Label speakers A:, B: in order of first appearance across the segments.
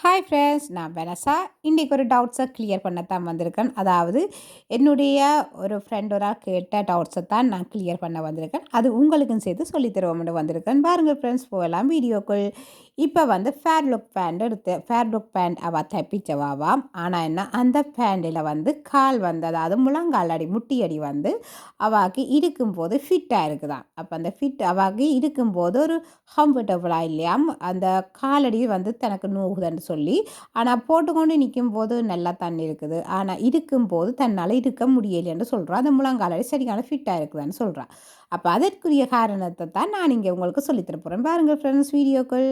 A: Hi friends நான் Vanessa. இன்றைக்கி ஒரு டவுட்ஸை கிளியர் தான் வந்திருக்கேன். அதாவது என்னுடைய ஒரு ஃப்ரெண்டோட கேட்ட டவுட்ஸை தான் நான் கிளியர் பண்ண வந்திருக்கேன். அது உங்களுக்கும் சேர்த்து சொல்லித்தருவோம்னு வந்திருக்கேன். பாருங்கள் ஃப்ரெண்ட்ஸ் போகலாம் வீடியோக்குள். இப்போ வந்து ஃபேர் லுக் பேண்ட் எடுத்து ஃபேர் லுக் பேண்ட் அவள் தப்பிச்சவாவாம் ஆனால் என்ன அந்த பேண்டில் வந்து கால் வந்து அதாவது முழங்கால் அடி முட்டி அடி வந்து அவாக்கு இருக்கும்போது ஃபிட்டாக இருக்குதான் அப்போ அந்த ஃபிட் அவாக்கு இருக்கும்போது ஒரு கம்ஃபர்டபுளாக இல்லையாம். அந்த காலடி வந்து தனக்கு நோகுதுன்னு சொல்லி ஆனால் போட்டுக்கொண்டு நிற்கும் போது நல்லா தண்ணி இருக்குது. ஆனால் இருக்கும்போது தன்னால் இருக்க முடியலைன்னு சொல்கிறான் அந்த முழங்காலடி சரியான ஃபிட்டாக இருக்குதுன்னு சொல்கிறான் அப்போ அதற்குரிய காரணத்தை தான் நான் இங்கே உங்களுக்கு சொல்லித்தர போகிறேன் பாருங்கள் ஃப்ரெண்ட்ஸ் வீடியோக்கள்.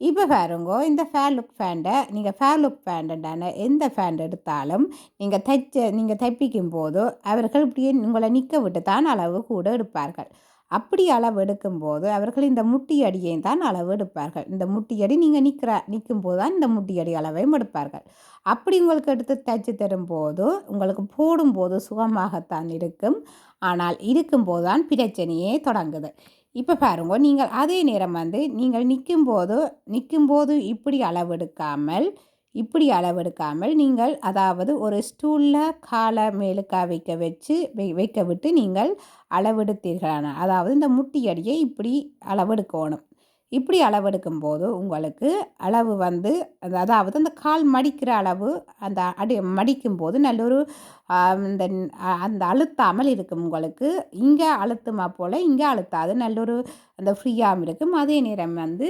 A: இப்போ பாருங்க இந்த ஃபேர் லுக் ஃபேண்டை நீங்கள் ஃபேர் லுக் ஃபேண்டுண்டான எந்த ஃபேண்ட் எடுத்தாலும் நீங்கள் தைச்ச நீங்கள் தைப்பிக்கும் போது அவர்கள் இப்படியே உங்களை நிற்க விட்டு தான் அளவு கூட எடுப்பார்கள். அப்படி அளவு எடுக்கும்போது அவர்கள் இந்த முட்டியடியை தான் அளவு எடுப்பார்கள் இந்த முட்டியடி நீங்கள் நிற்கிற நிற்கும் போது தான் இந்த முட்டியடி அளவையும் எடுப்பார்கள். அப்படி உங்களுக்கு எடுத்து தைச்சு தரும்போது உங்களுக்கு போடும்போது சுகமாகத்தான் இருக்கும். ஆனால் இருக்கும்போது தான் பிரச்சனையே தொடங்குது. இப்போ பாருங்க நீங்கள் அதே நேரம் வந்து நீங்கள் நிற்கும்போது நிற்கும்போது இப்படி அளவெடுக்காமல் இப்படி அளவெடுக்காமல் நீங்கள் அதாவது ஒரு ஸ்டூலில் காலை மேலுக்கா வைக்க வச்சு வைக்க விட்டு நீங்கள் அளவெடுத்தீர்களான அதாவது இந்த முட்டி அடியை இப்படி அளவெடுக்கணும். இப்படி அளவெடுக்கும் போது உங்களுக்கு அளவு வந்து அதாவது அந்த கால் மடிக்கிற அளவு அந்த அடி மடிக்கும் போது நல்ல ஒரு இந்த அந்த அழுத்தாமல் இருக்கும் உங்களுக்கு. இங்கே அழுத்துமா போல் இங்கே அழுத்தாது நல்ல ஒரு அந்த ஃப்ரீயாகவும் இருக்கும். அதே நேரம் வந்து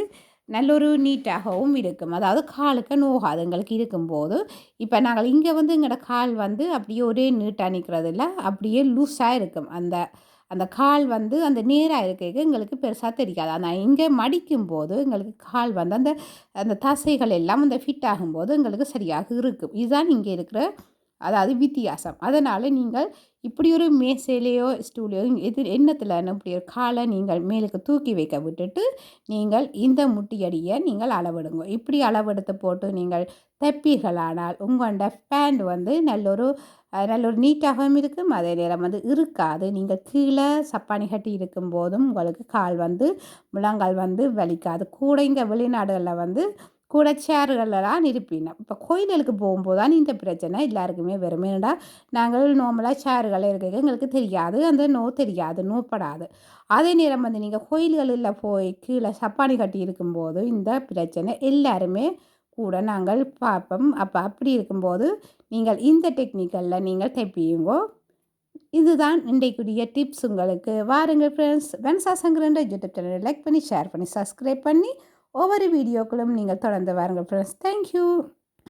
A: நல்ல ஒரு நீட்டாகவும் இருக்கும். அதாவது காலுக்கு நோகாது. எங்களுக்கு இருக்கும்போது இப்போ நாங்கள் இங்கே வந்து எங்களோட கால் வந்து அப்படியே ஒரே நீட்டாக நிற்கிறது இல்லை அப்படியே லூஸாக இருக்கும். அந்த அந்த கால் வந்து அந்த நேராக இருக்க எங்களுக்கு பெருசாக தெரியாது. ஆனால் இங்கே மடிக்கும் போது எங்களுக்கு கால் வந்து அந்த அந்த தசைகள் எல்லாம் அந்த ஃபிட் ஆகும்போது எங்களுக்கு சரியாக இருக்கும். இதுதான் இங்கே இருக்கிற அதாவது வித்தியாசம். அதனால் நீங்கள் இப்படி ஒரு மேசையிலையோ ஸ்டூலையோ எது எண்ணத்தில் இப்படி ஒரு காலை நீங்கள் மேலுக்கு தூக்கி வைக்க விட்டுட்டு நீங்கள் இந்த முட்டியடியை நீங்கள் அளவெடுங்க. இப்படி அளவெடுத்து போட்டு நீங்கள் தைப்பீர்களானால் உங்களோட பேண்ட் வந்து நல்ல ஒரு நல்ல ஒரு நீட்டாகவும் இருக்கும். அதே நேரம் வந்து இருக்காது. நீங்கள் கீழே சப்பானி கட்டி இருக்கும் போதும் உங்களுக்கு கால் வந்து முழங்கால் வந்து வலிக்காது. கூட இங்கே வெளிநாடுகளில் வந்து கூட சேர்களெல்லாம் இருப்பினோம் இப்போ கோயில்களுக்கு போகும்போது தான் இந்த பிரச்சனை? எல்லாருக்குமே வரும் ஏன்னா நாங்கள் நார்மலாக சேர்கள் இருக்க எங்களுக்கு தெரியாது. அந்த நோ தெரியாது நோப்படாது. அதே நேரம் வந்து நீங்கள் கோயில்களில் போய் கீழே சப்பானி கட்டி இருக்கும்போது இந்த பிரச்சனை எல்லாருமே கூட நாங்கள் பார்ப்போம் அப்போ அப்படி இருக்கும்போது நீங்கள் இந்த டெக்னிக்கலில் நீங்கள் தைப்பியுங்கோ? இதுதான் இன்றைக்குரிய டிப்ஸ் உங்களுக்கு. வாருங்கள் ஃப்ரெண்ட்ஸ் வென்சா சங்கரன்ற யூடியூப் சேனலை லைக் பண்ணி ஷேர் பண்ணி சப்ஸ்கிரைப் பண்ணி ஒவ்வொரு வீடியோக்களும் நீங்கள் தொடர்ந்து வாருங்கள் ஃப்ரெண்ட்ஸ் தேங்க்யூ